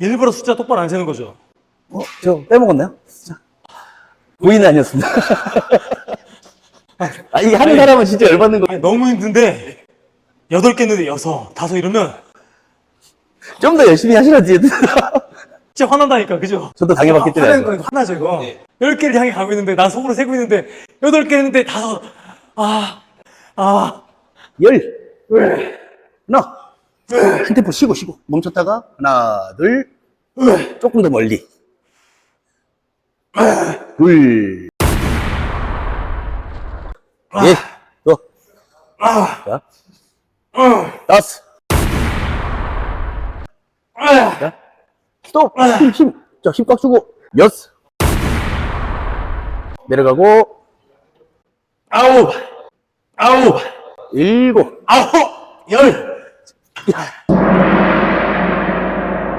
일부러 숫자 똑바로 안 세는 거죠. 어, 저 빼먹었나요? 자. 고의는 아니었습니다. 아, 이게 하는 사람은 진짜 열받는 거. 아니, 너무 힘든데 여덟 개 했는데 여섯, 다섯 이러면 좀 더 열심히 하시라지. 진짜 화난다니까, 그죠? 저도 당해봤기 때문에. 화나는 거 화나죠, 이거. 열 개를 향해 가고 있는데 난 속으로 세고 있는데 여덟 개 했는데 다섯. 아, 아, 열. 하나. 한 템포 쉬고 쉬고. 멈췄다가 하나 둘. 조금 더 멀리. 둘. 예, 또. 자, 다섯. 자, 스톱. 힘, 힘. 자, 힘꽉 주고. 여섯. 내려가고. 아홉, 아홉, 일곱. 아홉, 열. Yeah.